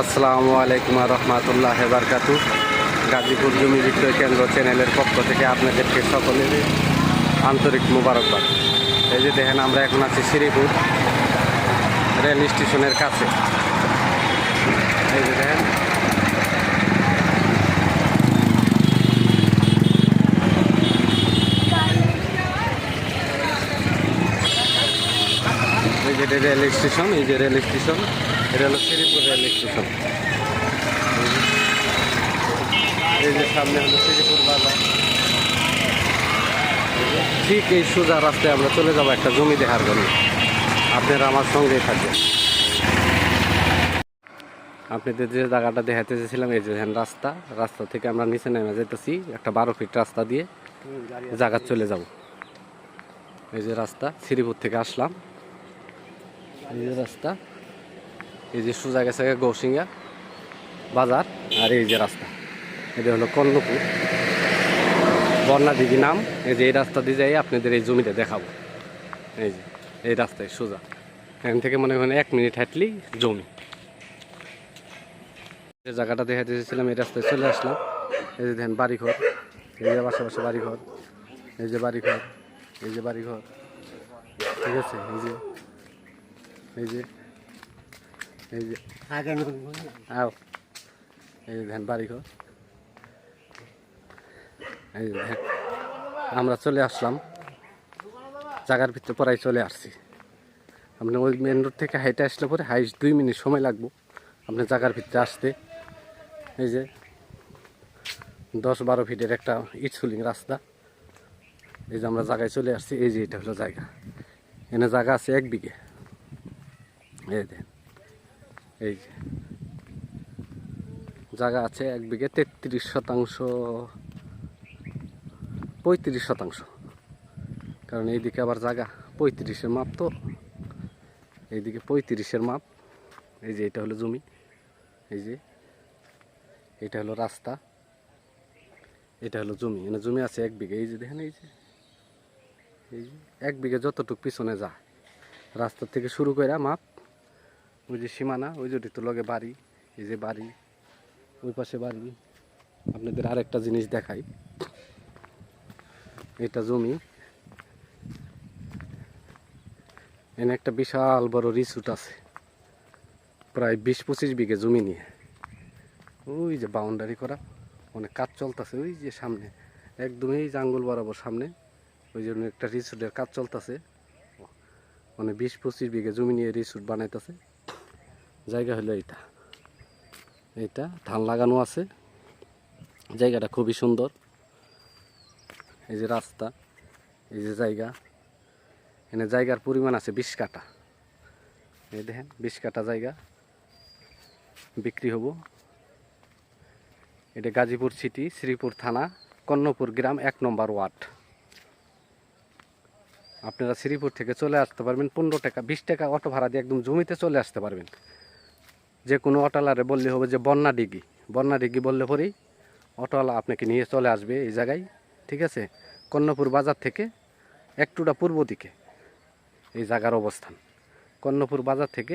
আসসালামু আলাইকুম রহমতুল্লাহ বারকাতু গাজীপুর জমি বিক্রয় কেন্দ্র চ্যানেলের পক্ষ থেকে আপনাদেরকে সকলের আন্তরিক মুবারকবাদ। এই যে দেখেন, আমরা এখন আছি শ্রীপুর রেল স্টেশনের কাছে। এই যে দেখেন এই যে রেল স্টেশন এই যে রেল স্টেশন এটা হলো শ্রীপুর রেল স্টেশন এই যে সামনে হলো শ্রীপুর বাজার। ঠিক এই সোজা রাস্তায় আমরা চলে যাব একটা জমি দেখার জন্য। আপনারা আমার সঙ্গেই থাকবেন। আপনাদের যে জায়গাটা দেখাতে চেয়েছিলাম এই যে রাস্তা রাস্তা থেকে আমরা নিচে নেমে যেতেছি একটা বারো ফিট রাস্তা দিয়ে জায়গা চলে যাব। এই যে রাস্তা শ্রীপুর থেকে আসলাম। এই রাস্তা, এই যে সোজা গেছে গৌসিঙ্গা বাজার আর এই যে রাস্তা। এটা হলো কর্ণপুর বন্যা দিঘি নাম, এই যে এই রাস্তা দিয়ে যাই আপনাদের এই জমিটা দেখাবো। এই যে, এই রাস্তায় সোজা। এখান থেকে মনে হয় এক মিনিট হাঁটলেই জমি। যে জায়গাটা দেখা দিয়েছিলাম এই রাস্তায় চলে আসলাম। এই যে দেখেন বাড়িঘর, এই যে পাশাপাশি বাড়িঘর, এই যে বাড়িঘর, এই যে বাড়িঘর। ঠিক আছে, এই যে এই যে এই যে এই যে বাড়ি ঘর এই যে। আমরা চলে আসলাম। জায়গার ভিতরে পরাই চলে আসছি। আপনি ওই মেন রোড থেকে হাইটে আসলে পরে হাইস দুই মিনিট সময় লাগবো। আপনি জায়গার ভিতরে আসতে। এই যে, দশ বারো ফিটের একটা ইটসুলিং রাস্তা। এই যে আমরা জায়গায় চলে আসছি। এই যে এটা হলো জায়গা। এনে জায়গা আছে এক বিঘে। এই এই যে। জায়গা আছে এক বিঘে তেত্রিশ শতাংশ, পঁয়ত্রিশ শতাংশ। কারণ এইদিকে আবার জায়গা পঁয়ত্রিশের মাপ তো। এইদিকে পঁয়ত্রিশের মাপ। এই যে এটা হলো জমি। এই যে এটা হলো রাস্তা। এটা হলো জমি। এখানে জমি আছে এক বিঘে। এই যে দেখেন, এই যে। এই যে এক বিঘে যতটুক পিছনে যায়। রাস্তা থেকে শুরু করে মাপ ওই যে সীমানা, ওই যে তো লগে বাড়ি, এই যে বাড়ি, ওই পাশে বাড়ি। আপনাদের আরেকটা জিনিস দেখাই। এটা জমি। এনে একটা বিশাল বড় রিসুট আছে। প্রায় বিশ পঁচিশ বিঘে জমি নিয়ে। ওই যে বাউন্ডারি করা। অনেক কাজ চলতেছে ওই যে সামনে। একদমই জাঙ্গল বরাবর সামনে। ওই জন্য একটা রিসুটের কাজ চলতেছে। মানে বিশ পঁচিশ বিঘে জমি নিয়ে রিসুট বানাইতেছে। জায়গা হলো এইটা। এইটা, ধান লাগানো আছে। জায়গাটা খুবই সুন্দর। এই যে রাস্তা, এই যে জায়গা। এখানে জায়গার পরিমাণ আছে বিশ কাটা এই দেখেন, বিশ কাটা জায়গা। বিক্রি হব। এটা গাজীপুর সিটি, শ্রীপুর থানা কন্নপুর গ্রাম, এক নম্বর ওয়ার্ড। আপনারা শ্রীপুর থেকে চলে আসতে পারবেন, পনেরো টাকা, বিশ টাকা অটো ভাড়া দিয়ে একদম জমিতে চলে আসতে পারবেন। যে কোনো অটোলারে বললে হবে যে, বন্যা ডিগি। বন্যা ডিগি বললে পরেই অটোওয়ালা আপনাকে নিয়ে চলে আসবে এই জায়গায়, ঠিক আছে? কর্ণপুর বাজার থেকে, একটুটা পূর্ব দিকে এই জায়গার অবস্থান। কর্ণপুর বাজার থেকে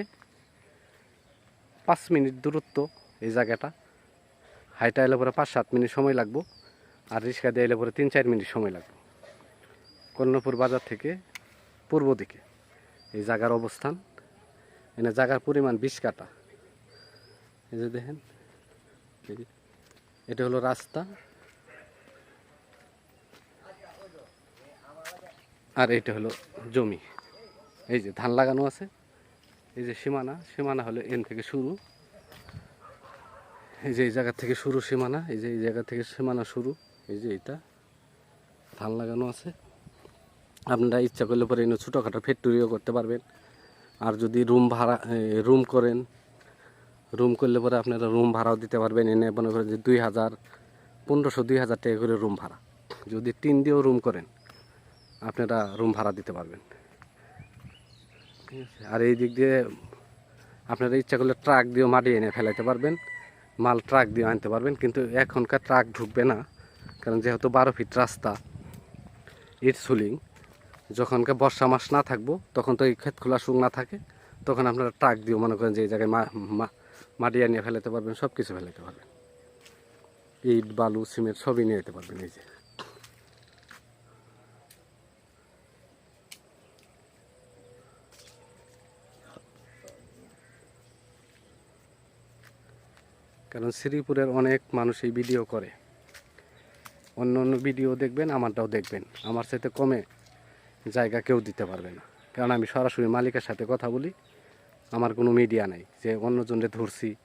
পাঁচ মিনিট দূরত্ব এই জায়গাটা। হাইটা এলে পরে পাঁচ সাত মিনিট সময় লাগবো আর রিক্সা দিয়ে এলে পরে তিন চার মিনিট সময় লাগবে। কর্ণপুর বাজার থেকে পূর্ব দিকে এই জায়গার অবস্থান। এনে জায়গার পরিমাণ বিশ কাটা এই যে দেখেন এটা হলো রাস্তা। আর এটা হলো জমি। এই যে ধান লাগানো আছে, এই যে সীমানা সীমানা হলো এন থেকে শুরু। এই যে এই জায়গা থেকে শুরু সীমানা, এই যে এই জায়গা থেকে সীমানা শুরু, এই যে এটা ধান লাগানো আছে। আপনারা ইচ্ছা করলে পরে এনে ছোটোখাটো ফ্যাক্টরিও করতে পারবেন। আর যদি রুম ভাড়া রুম করেন রুম করলে পরে আপনারা রুম ভাড়াও দিতে পারবেন। এনে মনে করেন যে দুই হাজার, পনেরোশো, দুই হাজার টাকা করে রুম ভাড়া। যদি তিন দিয়েও রুম করেন, আপনারা রুম ভাড়া দিতে পারবেন। ঠিক আছে? আর এই দিক দিয়ে আপনারা ইচ্ছা করলে ট্রাক দিয়েও মাটি এনে ফেলাইতে পারবেন। মাল ট্রাক দিয়ে আনতে পারবেন। কিন্তু এখনকার ট্রাক ঢুকবে না। কারণ যেহেতু বারো ফিট রাস্তা ইট সুলিং যখনকার বর্ষা মাস না থাকব, তখন তো এই ক্ষেত খোলা শুকনা থাকে, তখন আপনারা ট্রাক দিয়েও মনে করেন যে এই জায়গায় মা- মাটি আনিয়ে ফেলাতে পারবেন সব কিছু ফেলাতে পারবেন। ইট, বালু, সিমেন্ট সবই নিয়ে যেতে পারবেন, এই যে। কারণ শ্রীপুরের অনেক মানুষ এই ভিডিও করে। অন্য অন্য ভিডিও দেখবেন, আমারটাও দেখবেন। আমার সাথে কমে জায়গা কেউ দিতে পারবে না। কারণ আমি সরাসরি মালিকের সাথে কথা বলি আমার কোনো মিডিয়া নাই, যে অন্যজনরে ধরছি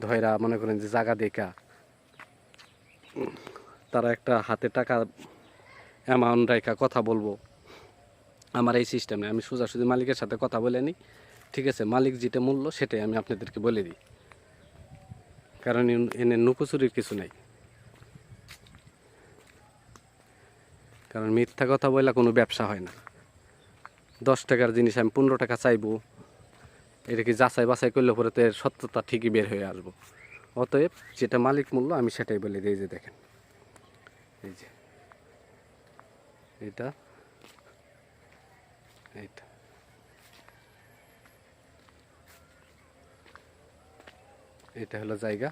ধয়রা মনে করেন যে জায়গা দেখা। তারা একটা হাতে টাকা অ্যামাউন্ট রেখা কথা বলব। আমার এই সিস্টেম আমি সোজাসুজি মালিকের সাথে কথা বলে নিই। ঠিক আছে, মালিক যেটা মূল্য সেটাই আমি আপনাদেরকে বলে দিই। কারণ এন- নুপুচুরির কিছু নাই। কারণ মিথ্যা কথা বললে কোনো ব্যবসা হয় না। দশ টাকার জিনিস আমি পনেরো টাকা চাইব। এটা কি যাচাই বাছাই করলে পরে তো এর সত্যতা ঠিকই বের হয়ে আসব। অতএব যেটা মালিক মূল্য, আমি সেটাই বলে দিই যে দেখেন। এই যে। এটা। এইটা। এটা হলো জায়গা।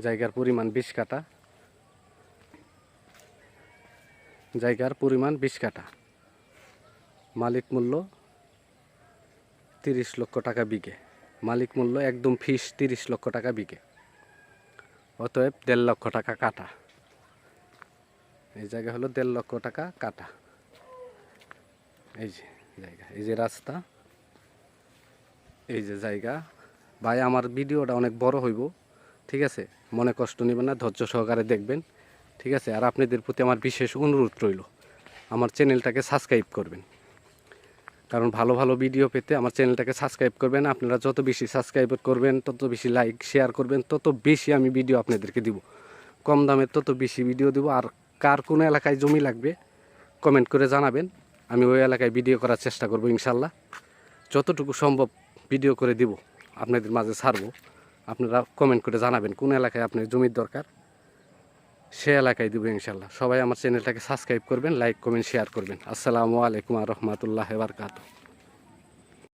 জায়গার পরিমাণ বিশ কাটা জায়গার পরিমাণ বিশ কাটা মালিক মূল্য তিরিশ লক্ষ টাকা বিঘে। মালিক মূল্য একদম ফিস তিরিশ লক্ষ টাকা বিঘে। অতএব দেড় লক্ষ টাকা কাটা। এই জায়গা হলো দেড় লক্ষ টাকা কাটা। এই যে জায়গা, এই যে রাস্তা, এই যে জায়গা। ভাই, আমার ভিডিওটা অনেক বড় হইব, ঠিক আছে? মনে কষ্ট নেবেন না, ধৈর্য সহকারে দেখবেন, ঠিক আছে? আর আপনাদের প্রতি আমার বিশেষ অনুরোধ রইল, আমার চ্যানেলটাকে সাবস্ক্রাইব করবেন। কারণ ভালো ভালো ভিডিও পেতে আমার চ্যানেলটাকে সাবস্ক্রাইব করবেন। আপনারা যত বেশি সাবস্ক্রাইব করবেন, তত বেশি লাইক শেয়ার করবেন, তত বেশি আমি ভিডিও আপনাদেরকে দিব। কম দামের তত বেশি ভিডিও দিব। আর কার কোন এলাকায় জমি লাগবে কমেন্ট করে জানাবেন। আমি ওই এলাকায় ভিডিও করার চেষ্টা করব ইনশাল্লাহ। যতটুকু সম্ভব ভিডিও করে দিব। আপনাদের মাঝে ছাড়বো। আপনারা কমেন্ট করে জানাবেন কোন এলাকায় আপনার জমির দরকার। সে এলাকায় দেবো ইনশাল্লাহ সবাই আমার চ্যানেলটাকে সাবস্ক্রাইব করবেন লাইক কমেন্ট শেয়ার করবেন। আসসালামু আলাইকুম রহমতুল্লাহ বারকাতু